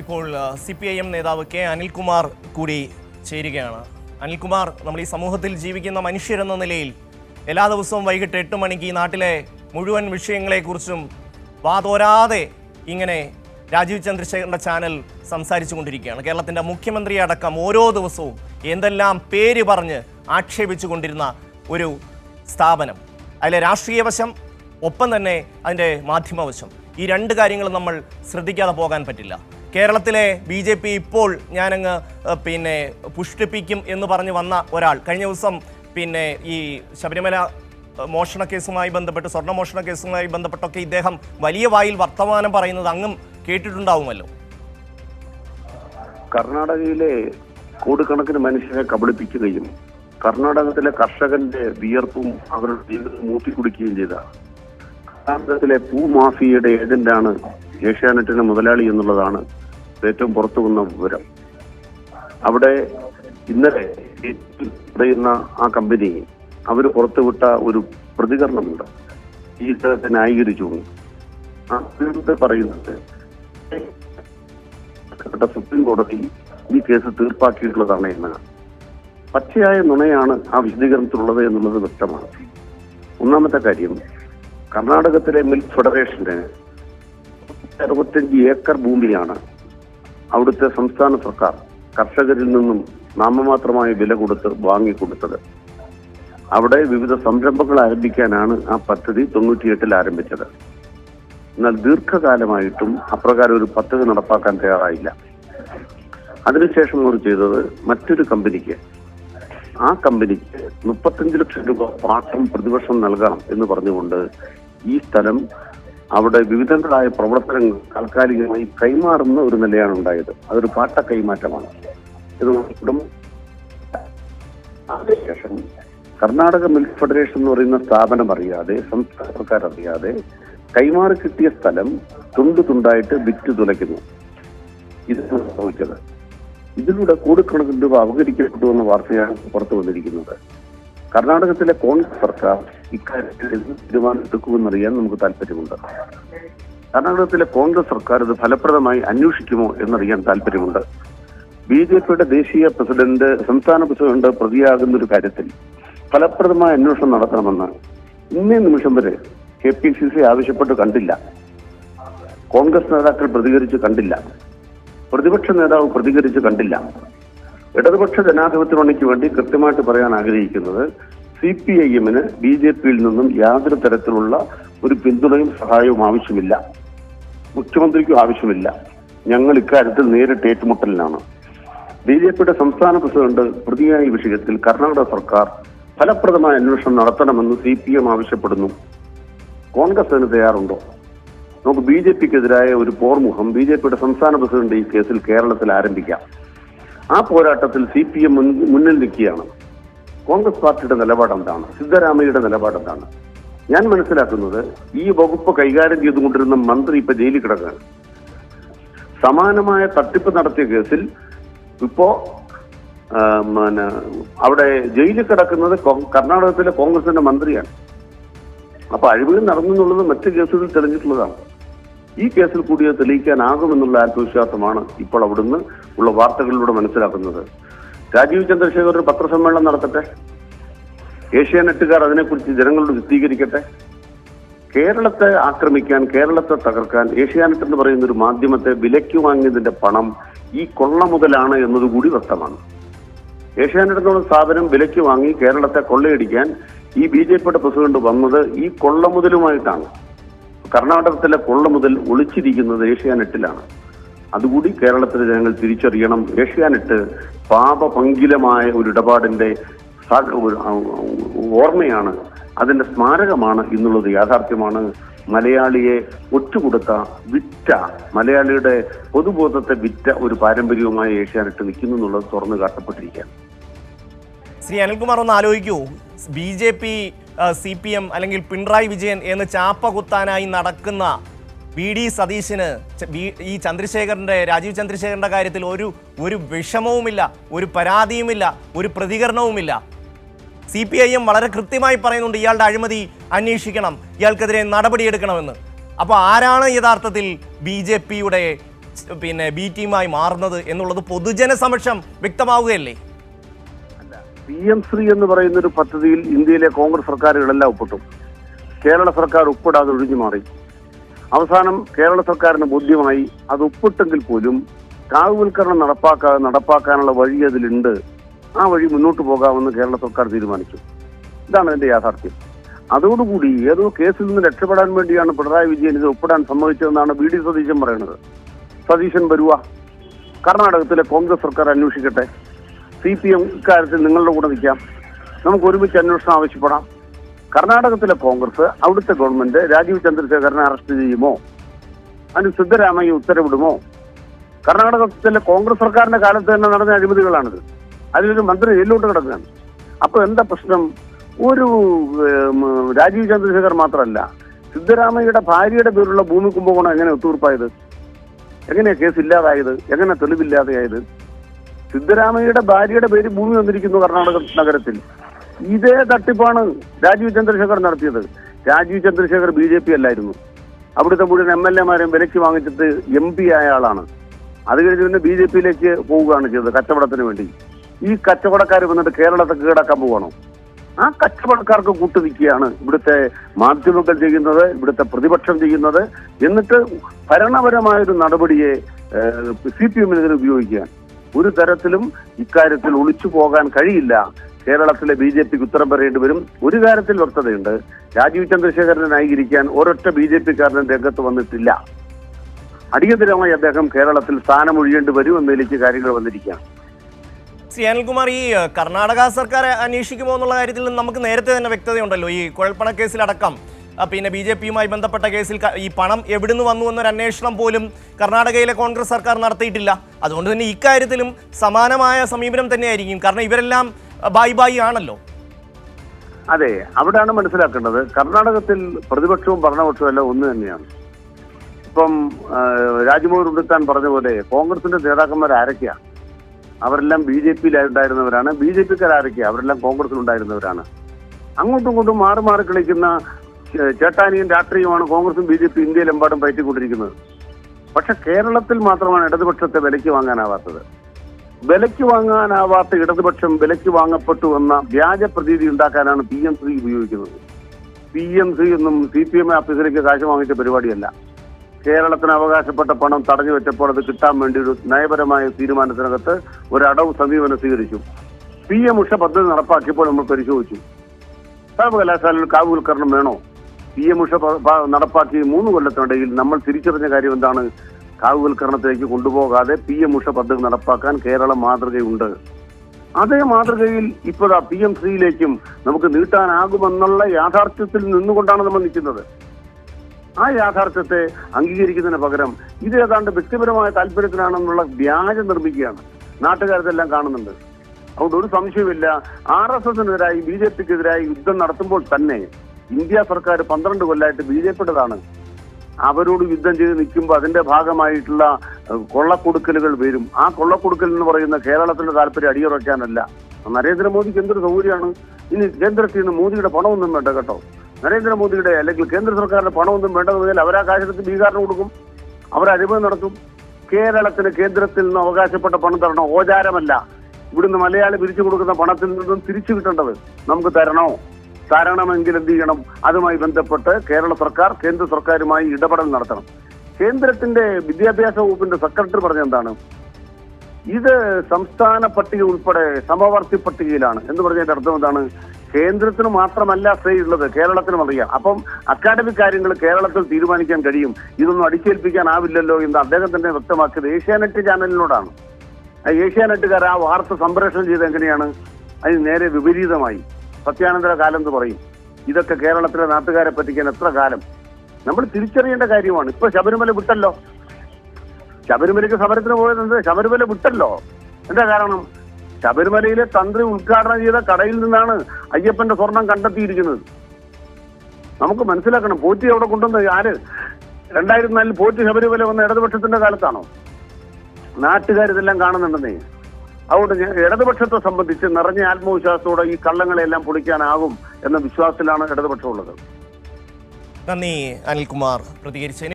ഇപ്പോൾ C P I M നേതാവ് K Anilkumar കൂടി ചേരുകയാണ്. അനിൽകുമാർ നമ്മൾ ഈ സമൂഹത്തിൽ ജീവിക്കുന്ന മനുഷ്യരെന്ന നിലയിൽ എല്ലാ ദിവസവും വൈകിട്ട് എട്ട് മണിക്ക് ഈ നാട്ടിലെ മുഴുവൻ വിഷയങ്ങളെക്കുറിച്ചും വാതോരാതെ ഇങ്ങനെ രാജീവ് ചന്ദ്രശേഖരന്റെ ചാനൽ സംസാരിച്ചു കൊണ്ടിരിക്കുകയാണ്. കേരളത്തിന്റെ മുഖ്യമന്ത്രി അടക്കം ഓരോ ദിവസവും എന്തെല്ലാം പേര് പറഞ്ഞ് ആക്ഷേപിച്ചു കൊണ്ടിരുന്ന ഒരു സ്ഥാപനം. അതിലെ രാഷ്ട്രീയ വശം ഒപ്പം തന്നെ അതിന്റെ മാധ്യമവശം ഈ രണ്ട് കാര്യങ്ങളും നമ്മൾ ശ്രദ്ധിക്കാതെ പോകാൻ പറ്റില്ല. കേരളത്തിലെ ബി ജെ പി ഇപ്പോൾ ഞാനങ്ങ് പിന്നെ പുഷ്ടിപ്പിക്കും എന്ന് പറഞ്ഞ് വന്ന ഒരാൾ. കഴിഞ്ഞ ദിവസം പിന്നെ ഈ ശബരിമല മോഷണ കേസുമായി ബന്ധപ്പെട്ട് സ്വർണ മോഷണ കേസുമായി ബന്ധപ്പെട്ടൊക്കെ ഇദ്ദേഹം വലിയ വായിൽ വർത്തമാനം പറയുന്നത് അങ്ങും കേട്ടിട്ടുണ്ടാവുമല്ലോ. കർണാടകയിലെ കോടിക്കണക്കിന് മനുഷ്യരെ കബളിപ്പിക്കുകയും കർണാടകത്തിലെ കർഷകന്റെ വിയർപ്പും അവരുടെ ജീവിതം മൂട്ടിക്കുടിക്കുകയും ചെയ്ത കർണാടകത്തിലെ ഭൂമാഫിയയുടെ ഏജന്റാണ് ഏഷ്യാനെറ്റിന്റെ മുതലാളി എന്നുള്ളതാണ് ഏറ്റവും പുറത്തു വന്ന വിവരം. അവിടെ ഇന്നലെ പറയുന്ന ആ കമ്പനി അവർ പുറത്തുവിട്ട ഒരു പ്രതികരണമുണ്ട്. ഈ ഇദ്ദേഹത്തെ ആ ഇതിനകത്ത് പറയുന്നത് സുപ്രീം കോടതി ഈ കേസ് തീർപ്പാക്കിയിട്ടുള്ളതാണ് എന്നാണ് പച്ചയായ നുണയാണ് ആ വിശദീകരണത്തിലുള്ളത് എന്നുള്ളത് വ്യക്തമാണ്. ഒന്നാമത്തെ കാര്യം കർണാടകത്തിലെ മിൽക്ക് ഫെഡറേഷന് അറുപത്തഞ്ച് ഏക്കർ ഭൂമിയാണ് അവിടുത്തെ സംസ്ഥാന സർക്കാർ കർഷകരിൽ നിന്നും നാമമാത്രമായ വില കൊടുത്ത് വാങ്ങിക്കൊടുത്തത്. അവിടെ വിവിധ സംരംഭങ്ങൾ ആരംഭിക്കാനാണ് ആ പദ്ധതി തൊണ്ണൂറ്റിയെട്ടിൽ ആരംഭിച്ചത്. എന്നാൽ ദീർഘകാലമായിട്ടും അപ്രകാരം ഒരു പദ്ധതി നടപ്പാക്കാൻ തയ്യാറായില്ല. അതിനുശേഷം അവർ ചെയ്തത് മറ്റൊരു കമ്പനിക്ക്. ആ കമ്പനിക്ക് മുപ്പത്തഞ്ച് ലക്ഷം രൂപ പാട്ടം പ്രതിവർഷം നൽകണം എന്ന് പറഞ്ഞുകൊണ്ട് ഈ സ്ഥലം അവിടെ വിവിധങ്ങളായ പ്രവർത്തനങ്ങൾ താൽക്കാലികമായി കൈമാറുന്ന ഒരു നിലയാണ് ഉണ്ടായത്. അതൊരു പാട്ട കൈമാറ്റമാണ്. ഇത് അതിനുശേഷം കർണാടക മിൽക്ക് ഫെഡറേഷൻ എന്ന് പറയുന്ന സ്ഥാപനം അറിയാതെ സംസ്ഥാന സർക്കാർ അറിയാതെ കൈമാറി കിട്ടിയ സ്ഥലം തുണ്ടു തുണ്ടായിട്ട് വിറ്റ് തുലയ്ക്കുന്നു. ഇതാണ് സംഭവിച്ചത്. ഇതിലൂടെ കോടിക്കണക്കിന് രൂപ അപകരിക്കപ്പെട്ടു എന്ന വാർത്തയാണ് പുറത്തു വന്നിരിക്കുന്നത്. കർണാടകത്തിലെ കോൺഗ്രസ് സർക്കാർ ഇക്കാര്യത്തിൽ തീരുമാനമെടുക്കുമെന്നറിയാൻ നമുക്ക് താല്പര്യമുണ്ട്. കർണാടകത്തിലെ കോൺഗ്രസ് സർക്കാർ ഇത് ഫലപ്രദമായി അന്വേഷിക്കുമോ എന്നറിയാൻ താല്പര്യമുണ്ട്. ബി ജെ പിയുടെ ദേശീയ പ്രസിഡന്റ് സംസ്ഥാന പ്രസിഡന്റ് പ്രതിയാകുന്ന ഒരു കാര്യത്തിൽ ഫലപ്രദമായ അന്വേഷണം നടത്തണമെന്ന് ഇന്നേ നിമിഷം വരെ കെ പി സി സി ആവശ്യപ്പെട്ട് കണ്ടില്ല. കോൺഗ്രസ് നേതാക്കൾ പ്രതികരിച്ച് കണ്ടില്ല. പ്രതിപക്ഷ നേതാവ് പ്രതികരിച്ച് കണ്ടില്ല. ഇടതുപക്ഷ ജനാധിപത്യ പണിക്ക് വേണ്ടി കൃത്യമായിട്ട് പറയാൻ ആഗ്രഹിക്കുന്നത് സി പി ഐ എമ്മിന് ബി ജെ പിയിൽ നിന്നും യാതൊരു തരത്തിലുള്ള ഒരു പിന്തുണയും സഹായവും ആവശ്യമില്ല. മുഖ്യമന്ത്രിക്കും ആവശ്യമില്ല. ഞങ്ങൾ ഇക്കാര്യത്തിൽ നേരിട്ട് ഏറ്റുമുട്ടലിലാണ് ബി ജെ പിയുടെ സംസ്ഥാന പ്രസിഡന്റ് പ്രതിയായ വിഷയത്തിൽ കർണാടക സർക്കാർ ഫലപ്രദമായ അന്വേഷണം നടത്തണമെന്ന് സി പി എം ആവശ്യപ്പെടുന്നു. കോൺഗ്രസ് അതിന് തയ്യാറുണ്ടോ? നമുക്ക് ബി ജെ പിക്കെതിരായ ഒരു പോർമുഖം ബി ജെ പിയുടെ സംസ്ഥാന പ്രസിഡന്റ് ഈ കേസിൽ കേരളത്തിൽ ആരംഭിക്കാം. ആ പോരാട്ടത്തിൽ സി പി എം മുന്നിൽ നിൽക്കുകയാണ്. കോൺഗ്രസ് പാർട്ടിയുടെ നിലപാട് എന്താണ്? സിദ്ധരാമയ്യയുടെ ഞാൻ മനസ്സിലാക്കുന്നത് ഈ വകുപ്പ് കൈകാര്യം ചെയ്തുകൊണ്ടിരുന്ന മന്ത്രി ഇപ്പൊ ജയിലിൽ കിടക്കുകയാണ്. സമാനമായ തട്ടിപ്പ് നടത്തിയ കേസിൽ ഇപ്പോ പിന്നെ അവിടെ ജയിലിൽ കിടക്കുന്നത് കർണാടകത്തിലെ കോൺഗ്രസിന്റെ മന്ത്രിയാണ്. അപ്പൊ അഴിമതി നടന്നു എന്നുള്ളത് മറ്റു കേസുകളിൽ തെളിഞ്ഞിട്ടുള്ളതാണ്. ഈ കേസിൽ കൂടി തെളിയിക്കാനാകുമെന്നുള്ള ആത്മവിശ്വാസമാണ് ഇപ്പോൾ അവിടുന്ന് ഉള്ള വാർത്തകളിലൂടെ മനസ്സിലാക്കുന്നത്. രാജീവ് ചന്ദ്രശേഖർ ഒരു പത്രസമ്മേളനം നടത്തട്ടെ? ഏഷ്യാനെറ്റുകാർ അതിനെക്കുറിച്ച് ജനങ്ങളോട് വിശദീകരിക്കട്ടെ? കേരളത്തെ ആക്രമിക്കാൻ കേരളത്തെ തകർക്കാൻ ഏഷ്യാനെറ്റ് എന്ന് പറയുന്ന ഒരു മാധ്യമത്തെ വിലയ്ക്ക് വാങ്ങിയതിന്റെ പണം ഈ കൊള്ള മുതലാണ് എന്നതുകൂടി വ്യക്തമാണ്. ഏഷ്യാനെറ്റ് എന്നുള്ള സ്ഥാപനം വിലയ്ക്ക് വാങ്ങി കേരളത്തെ കൊള്ളയടിക്കാൻ ഈ ബി ജെ പിയുടെ പ്രസിഡന്റ് വന്നത് ഈ കൊള്ള മുതലുമായിട്ടാണ്. കർണാടകത്തിലെ കൊള്ള മുതൽ ഒളിച്ചിരിക്കുന്നത് ഏഷ്യാനെറ്റിലാണ്. അതുകൂടി കേരളത്തിലെ ജനങ്ങൾ തിരിച്ചറിയണം. ഏഷ്യാനെറ്റ് പാപപങ്കിലമായ ഒരു ഇടപാടിന്റെ ഓർമ്മയാണ്. അതിന്റെ സ്മാരകമാണ് എന്നുള്ളത് യാഥാർത്ഥ്യമാണ്. മലയാളിയെ ഒറ്റുകൊടുത്ത വിറ്റ മലയാളിയുടെ പൊതുബോധത്തെ വിറ്റ ഒരു പാരമ്പര്യവുമായി ഏഷ്യാനെട്ട് നിൽക്കുന്നു എന്നുള്ളത് തുറന്നു കാട്ടപ്പെട്ടിരിക്കുകയാണ്. ശ്രീ അനിൽകുമാർ ഒന്ന് ആലോചിക്കൂ. B J P C P M അല്ലെങ്കിൽ പിണറായി വിജയൻ എന്ന് ചാപ്പ കുത്താനായി നടക്കുന്ന വി ഡി സതീശന് ബി- ഈ ചന്ദ്രശേഖരന്റെ രാജീവ് ചന്ദ്രശേഖരന്റെ കാര്യത്തിൽ ഒരു ഒരു വിഷമവുമില്ല ഒരു പരാതിയുമില്ല ഒരു പ്രതികരണവുമില്ല. സി പി ഐ എം വളരെ കൃത്യമായി പറയുന്നുണ്ട് ഇയാളുടെ അഴിമതി അന്വേഷിക്കണം ഇയാൾക്കെതിരെ നടപടിയെടുക്കണമെന്ന്. അപ്പോൾ ആരാണ് യഥാർത്ഥത്തിൽ ബി ജെ പിയുടെ പിന്നെ ബി ടീമായി മാറുന്നത് എന്നുള്ളത് പൊതുജന സമക്ഷം വ്യക്തമാവുകയല്ലേ പി എം ശ്രീ എന്ന് പറയുന്ന ഒരു പദ്ധതിയിൽ ഇന്ത്യയിലെ കോൺഗ്രസ് സർക്കാരുകളെല്ലാം ഒപ്പിട്ടു. കേരള സർക്കാർ ഒപ്പിടാതെ ഒഴിഞ്ഞു മാറി. അവസാനം കേരള സർക്കാരിന് ബോധ്യമായി അത് ഒപ്പിട്ടെങ്കിൽ പോലും കാവുവൽക്കരണം നടപ്പാക്കാ നടപ്പാക്കാനുള്ള വഴി അതിലുണ്ട്. ആ വഴി മുന്നോട്ട് പോകാമെന്ന് കേരള സർക്കാർ തീരുമാനിച്ചു. ഇതാണ് അതിന്റെ യാഥാർത്ഥ്യം. അതോടുകൂടി ഏതോ കേസിൽ നിന്ന് രക്ഷപ്പെടാൻ വേണ്ടിയാണ് പിണറായി വിജയൻ ഇത് ഒപ്പിടാൻ സമ്മതിച്ചതെന്നാണ് വി ഡി സതീശൻ പറയുന്നത്. സതീശൻ വരുവ. കർണാടകത്തിലെ കോൺഗ്രസ് സർക്കാർ അന്വേഷിക്കട്ടെ. സി പി എം ഇക്കാര്യത്തിൽ നിങ്ങളുടെ കൂടെ നിൽക്കാം. നമുക്ക് ഒരുമിച്ച് അന്വേഷണം ആവശ്യപ്പെടാം. കർണാടകത്തിലെ കോൺഗ്രസ് അവിടുത്തെ ഗവൺമെന്റ് രാജീവ് ചന്ദ്രശേഖരനെ അറസ്റ്റ് ചെയ്യുമോ? അതിന് സിദ്ധരാമയ്യ ഉത്തരവിടുമോ? കർണാടകത്തിലെ കോൺഗ്രസ് സർക്കാരിന്റെ കാലത്ത് തന്നെ നടന്ന അഴിമതികളാണിത്. അതിലൊരു മന്ത്രി ജയിലിലോട്ട് കിടക്കുകയാണ്. അപ്പൊ എന്താ പ്രശ്നം? ഒരു രാജീവ് ചന്ദ്രശേഖർ മാത്രമല്ല സിദ്ധരാമയ്യയുടെ ഭാര്യയുടെ പേരുള്ള ഭൂമി കുംഭകോണം എങ്ങനെ ഒത്തുതീർപ്പായത്? എങ്ങനെയാ കേസ് ഇല്ലാതായത്? എങ്ങനെ തെളിവില്ലാതെയായത്? സിദ്ധരാമയ്യയുടെ ഭാര്യയുടെ പേര് ഭൂമി വന്നിരിക്കുന്നു കർണാടക നഗരത്തിൽ. ഇതേ തട്ടിപ്പാണ് രാജീവ് ചന്ദ്രശേഖർ നടത്തിയത്. Rajeev Chandrasekhar B J P അല്ലായിരുന്നു. അവിടുത്തെ മുഴുവൻ എം എൽ എമാരെയും വിലയ്ക്ക് വാങ്ങിച്ചിട്ട് എം പി ആയ ആളാണ്. അത് കഴിഞ്ഞ് പിന്നെ ബി ജെ പിയിലേക്ക് പോവുകയാണ് ചെയ്തത് കച്ചവടത്തിന് വേണ്ടി. ഈ കച്ചവടക്കാർ വന്നിട്ട് കേരളത്തെ കീഴടക്കാൻ പോവാണോ? ആ കച്ചവടക്കാർക്ക് കൂട്ടുനിൽക്കുകയാണ് ഇവിടുത്തെ മാധ്യമങ്ങൾ ചെയ്യുന്നത് ഇവിടുത്തെ പ്രതിപക്ഷം ചെയ്യുന്നത്. എന്നിട്ട് ഭരണപരമായൊരു നടപടിയെ സി പി എമ്മിനെതിരെ ഉപയോഗിക്കുകയാണ്. ഒരു തരത്തിലും ഇക്കാര്യത്തിൽ ഒളിച്ചു പോകാൻ കഴിയില്ല. കേരളത്തിലെ ബി ജെ പിക്ക് ഉത്തരം പറയേണ്ടി വരും. ഒരു കാര്യത്തിൽ വ്യക്തതയുണ്ട്. രാജീവ് ചന്ദ്രശേഖരനെ ന്യായീകരിക്കാൻ ഒരൊറ്റ ബി ജെ പിക്കാരനും രംഗത്ത് വന്നിട്ടില്ല. അടിയന്തരമായി അദ്ദേഹം കേരളത്തിൽ സ്ഥാനമൊഴിയേണ്ടി വരുമെന്നതിലേക്ക് കാര്യങ്ങൾ വന്നിരിക്കുകയാണ്. സി അനിൽകുമാർ ഈ കർണാടക സർക്കാർ അന്വേഷിക്കുമോ എന്നുള്ള കാര്യത്തിൽ നമുക്ക് നേരത്തെ തന്നെ വ്യക്തതയുണ്ടല്ലോ. ഈ കുഴൽപ്പണ കേസിലടക്കം പിന്നെ ബി ജെ പിയുമായി ബന്ധപ്പെട്ട കേസിൽ ഈ പണം എവിടുന്ന് വന്നു എന്നൊരു അന്വേഷണം പോലും കർണാടകയിലെ കോൺഗ്രസ് സർക്കാർ നടത്തിയിട്ടില്ല. അതുകൊണ്ട് തന്നെ ഇക്കാര്യത്തിലും സമാനമായ സമീപനം തന്നെയായിരിക്കും. കാരണം ഇവരെല്ലാം ബായ് ബായ് ആണല്ലോ. അതെ അവിടെയാണ് മനസ്സിലാക്കേണ്ടത്. കർണാടകത്തിൽ പ്രതിപക്ഷവും ഭരണപക്ഷവും എല്ലാം ഒന്ന് തന്നെയാണ്. ഇപ്പം രാജ്മോഹൻ ഉണ്ടെത്താൻ പറഞ്ഞ പോലെ കോൺഗ്രസിന്റെ നേതാക്കന്മാർ ആരൊക്കെയാ? അവരെല്ലാം ബി ജെ പിയിലുണ്ടായിരുന്നവരാണ് ബി ജെ പിക്കാർ ആരൊക്കെയാ അവരെല്ലാം കോൺഗ്രസിൽ ഉണ്ടായിരുന്നവരാണ് അങ്ങോട്ടും ഇങ്ങോട്ടും മാറി മാറി കളിക്കുന്ന ചേട്ടാനിയും രാഷ്ട്രീയമാണ് കോൺഗ്രസും ബി ജെ പി ഇന്ത്യയിലെമ്പാടും പയറ്റിക്കൊണ്ടിരിക്കുന്നത്. പക്ഷെ കേരളത്തിൽ മാത്രമാണ് ഇടതുപക്ഷത്തെ വിലയ്ക്ക് വാങ്ങാനാവാത്തത്. വിലയ്ക്ക് വാങ്ങാനാവാത്ത ഇടതുപക്ഷം വിലയ്ക്ക് വാങ്ങപ്പെട്ടു എന്ന വ്യാജ പ്രതീതി ഉണ്ടാക്കാനാണ് പി എം സി ഉപയോഗിക്കുന്നത്. പി എം സി ഒന്നും സി പി എം ഓഫീസിലേക്ക് കാശ് വാങ്ങിച്ച പരിപാടിയല്ല. കേരളത്തിന് അവകാശപ്പെട്ട പണം തടഞ്ഞു വെച്ചപ്പോൾ അത് കിട്ടാൻ വേണ്ടി ഒരു നയപരമായ തീരുമാനത്തിനകത്ത് ഒരു അടവ് സമീപനം സ്വീകരിച്ചു. പി എം ഉഷ പദ്ധതി നടപ്പാക്കിയപ്പോൾ നമ്മൾ പരിശോധിച്ചു. സർവകലാശാലയിൽ കാവുവൽക്കരണം വേണോ? പി എം ഉഷ നടപ്പാക്കി മൂന്ന് കൊല്ലത്തിനിടയിൽ നമ്മൾ തിരിച്ചറിഞ്ഞ കാര്യം എന്താണ്? കാവുവൽക്കരണത്തിലേക്ക് കൊണ്ടുപോകാതെ പി എം ഉഷ പദ്ധതി നടപ്പാക്കാൻ കേരളം മാതൃകയുണ്ട്. അതേ മാതൃകയിൽ ഇപ്പോഴാ പി എം ശ്രീയിലേക്കും നമുക്ക് നീട്ടാനാകുമെന്നുള്ള യാഥാർത്ഥ്യത്തിൽ നിന്നുകൊണ്ടാണ് നമ്മൾ നിൽക്കുന്നത്. ആ യാഥാർത്ഥ്യത്തെ അംഗീകരിക്കുന്നതിന് പകരം ഇത് ഏതാണ്ട് വ്യക്തിപരമായ താല്പര്യത്തിനാണെന്നുള്ള വ്യാജം നിർമ്മിക്കുകയാണ്. നാട്ടുകാരതെല്ലാം കാണുന്നുണ്ട്. അതുകൊണ്ട് ഒരു സംശയമില്ല ആർ എസ് എസിനെതിരായി ബി ജെ പിക്കെതിരായി യുദ്ധം നടത്തുമ്പോൾ തന്നെ ഇന്ത്യ സർക്കാർ പന്ത്രണ്ട് കൊല്ലമായിട്ട് ബി ജെ പിയുടേതാണ്. അവരോട് യുദ്ധം ചെയ്ത് നിൽക്കുമ്പോൾ അതിന്റെ ഭാഗമായിട്ടുള്ള കൊള്ളക്കൊടുക്കലുകൾ വരും. ആ കൊള്ളക്കൊടുക്കൽ എന്ന് പറയുന്ന കേരളത്തിന്റെ താല്പര്യം അടിയുറയ്ക്കാനല്ല. നരേന്ദ്രമോദിക്ക് എന്തൊരു സൗകര്യമാണ്? ഇനി കേന്ദ്രത്തിൽ നിന്ന് മോദിയുടെ പണമൊന്നും വേണ്ട കേട്ടോ. നരേന്ദ്രമോദിയുടെ അല്ലെങ്കിൽ കേന്ദ്ര സർക്കാരിന്റെ പണമൊന്നും വേണ്ടെന്ന് പറഞ്ഞാൽ അവരാ കാശെടുത്ത് ബീഹാറിന് കൊടുക്കും. അവർ അഴിമതി നടത്തും. കേരളത്തിന് കേന്ദ്രത്തിൽ നിന്ന് അവകാശപ്പെട്ട പണം തരണം? ഓചാരമല്ല. ഇവിടുന്ന് മലയാളി പിരിച്ചു കൊടുക്കുന്ന പണത്തിൽ നിന്നും തിരിച്ചു കിട്ടേണ്ടത് നമുക്ക് തരണോ? തരണമെങ്കിൽ എന്ത് ചെയ്യണം? അതുമായി ബന്ധപ്പെട്ട് കേരള സർക്കാർ കേന്ദ്ര സർക്കാരുമായി ഇടപെടൽ നടത്തണം. കേന്ദ്രത്തിന്റെ വിദ്യാഭ്യാസ വകുപ്പിന്റെ സെക്രട്ടറി പറഞ്ഞെന്താണ് ഇത് സംസ്ഥാന പട്ടിക ഉൾപ്പെടെ സമവർത്തി പട്ടികയിലാണ്. എന്ന് പറഞ്ഞതിന്റെ അർത്ഥം എന്താണ്? കേന്ദ്രത്തിന് മാത്രമല്ല സ്ത്രീ ഉള്ളത്. കേരളത്തിനും അറിയാം. അപ്പം അക്കാഡമിക് കാര്യങ്ങൾ കേരളത്തിൽ തീരുമാനിക്കാൻ കഴിയും. ഇതൊന്നും അടിച്ചേൽപ്പിക്കാനാവില്ലല്ലോ എന്ന് അദ്ദേഹം തന്നെ വ്യക്തമാക്കിയത് ഏഷ്യാനെറ്റ് ചാനലിനോടാണ്. ഏഷ്യാനെറ്റുകാർ ആ വാർത്ത സംപ്രേഷണം ചെയ്ത് എങ്ങനെയാണ്? അതിന് നേരെ വിപരീതമായി. സത്യാനന്തര കാലം എന്ന് പറയും. ഇതൊക്കെ കേരളത്തിലെ നാട്ടുകാരെ പറ്റിക്കാൻ എത്ര കാലം? നമ്മൾ തിരിച്ചറിയേണ്ട കാര്യമാണ്. ഇപ്പൊ ശബരിമല വിട്ടല്ലോ. ശബരിമലയ്ക്ക് സമരത്തിന് പോയത് എന്ത്? ശബരിമല വിട്ടല്ലോ. എന്താ കാരണം? ശബരിമലയിലെ തന്ത്രി ഉദ്ഘാടനം ചെയ്ത കടയിൽ നിന്നാണ് അയ്യപ്പന്റെ സ്വർണം കണ്ടെത്തിയിരിക്കുന്നത്. നമുക്ക് മനസ്സിലാക്കണം പോറ്റി അവിടെ കൊണ്ടുവന്നത് ആര്? രണ്ടായിരത്തി നാലിൽ പോറ്റി ശബരിമല വന്ന ഇടതുപക്ഷത്തിന്റെ കാലത്താണോ? നാട്ടുകാരിതെല്ലാം കാണുന്നുണ്ടെന്നേ. അതുകൊണ്ട് ഇടതുപക്ഷത്തെ സംബന്ധിച്ച് നിറഞ്ഞ ആത്മവിശ്വാസത്തോടെ ഈ കള്ളങ്ങളെല്ലാം പൊളിക്കാനാകും എന്ന വിശ്വാസത്തിലാണ് ഇടതുപക്ഷം ഉള്ളത്. നന്ദി അനിൽകുമാർ. പ്രതികരിച്ചതിന്